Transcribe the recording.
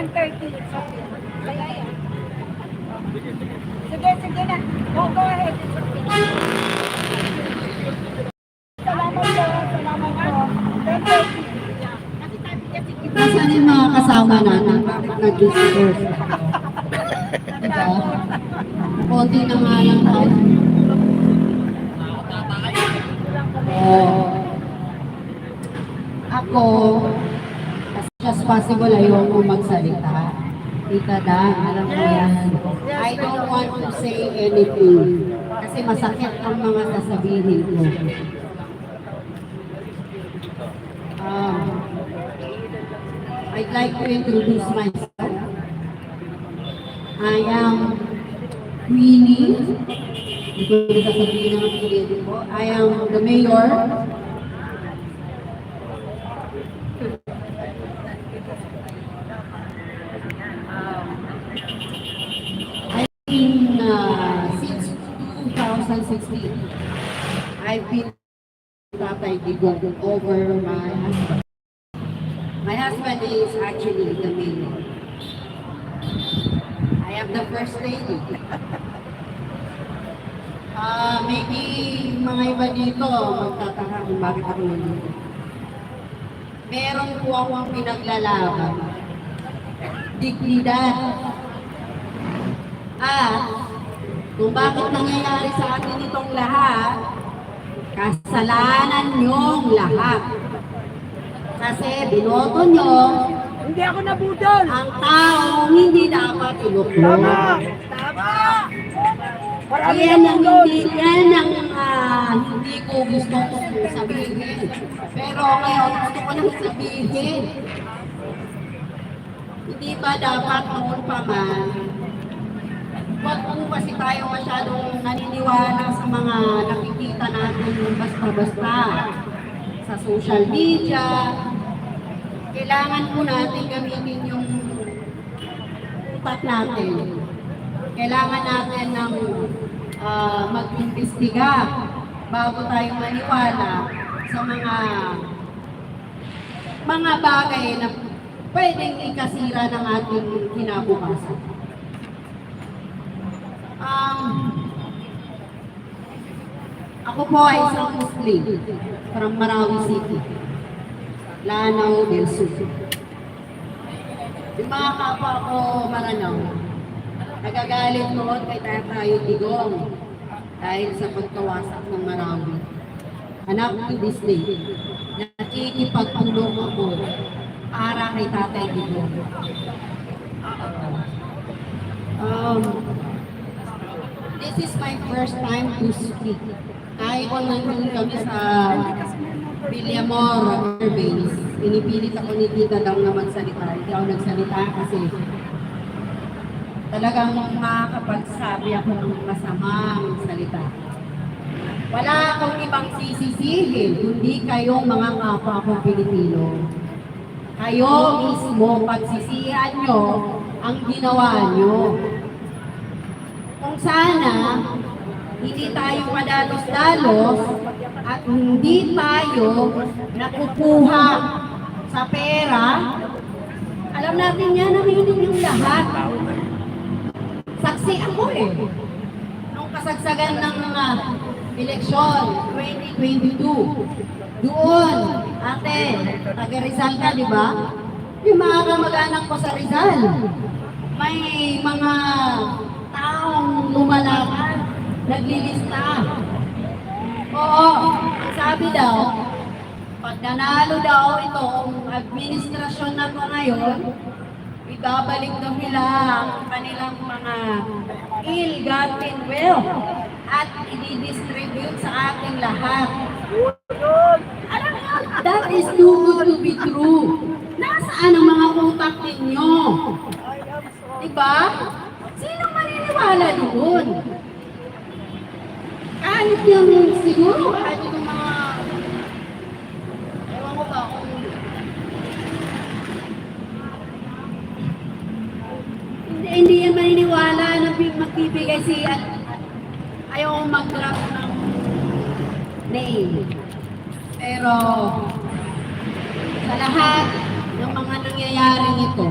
10.30. Kaya yan. Sige, sige na. Go, go ahead. It's okay. Salamat po. Salamat po. 10.30. Nasaan mga kasama natin? Bakit nag-disperse? Diba? Konti na nga lang. Ako, as possible, ayoko magsalita. Tita Dan, alam mo yan. I don't want to say anything. Kasi masakit ang mga sasabihin ko. Um, I'd like to introduce myself. I am Queenie. Hindi ko sasabihin ang apelido ko. I am the mayor. I've been, uh, since 2016, I've been Tatay Digong over my husband. My husband is actually the mayor. I am the first lady. Ah, maybe mga iba dito magtataka kung bakit ako nandito. Meron po akong pinaglalaban. Dignidad. At kung bakit nangyayari sa atin itong lahat, kasalanan niyong lahat. Kasi binoto niyo Hindi ako nabudol. ang taong hindi dapat iluklong. Tama! Marami Yan ang hindi, yan ang ah, hindi ko gusto kong sabihin. Pero ngayon gusto ko nang sabihin. Hindi ba dapat noon pa man, Huwag po kasi tayo masyadong naniniwala sa mga nakikita natin basta-basta sa social media. Kailangan po natin gamitin yung utak natin. Kailangan natin ng ah, mag-imbestiga bago tayo maniwala sa mga mga bagay na pwedeng ikasira ng ating kinabukasan. Um, ako po ay isang Muslim from Marawi City, Lanao del Sur. Yung mga kapwa ko Maranao, nagagalit noon kay Tatayo Digong dahil sa pagkawasak ng Marawi. Anak to this day, nakikipagtulong ako para kay Tatay Digong. Um, This is my first time to speak. Kahit kung nandun kami sa Villamor Airbase, pinipilit ako ni Tita daw na magsalita. Hindi ako nagsalita kasi talagang makakapagsabi ako ng masamang salita. Wala akong ibang sisisihin, kundi kayong mga kapwa kong Pilipino. Kayo mismo, pagsisihan nyo ang ginawa nyo sana hindi tayo madalos-dalos at hindi tayo nakukuha sa pera, alam natin yan hindi yung lahat. Saksi ako eh. Nung kasagsagan ng mga eleksyon 2022, doon, ate, taga Rizal ka, di ba? Yung mga kamag-anak ko sa Rizal, may mga taong naglilista. Oo, sabi daw, pag nanalo daw itong administrasyon na to ngayon, ibabalik daw nila ang kanilang mga ill-gotten wealth at i-distribute sa ating lahat. That is too good to be true. Nasaan ang mga utak ninyo? Diba? Sino maniniwala doon? Kahit yung siguro, kahit yung mga ewan ko ba kung hindi, hindi yan maniniwala na big- magbibigay si ayaw mag-drop ng name. Pero sa lahat ng mga nangyayaring ito,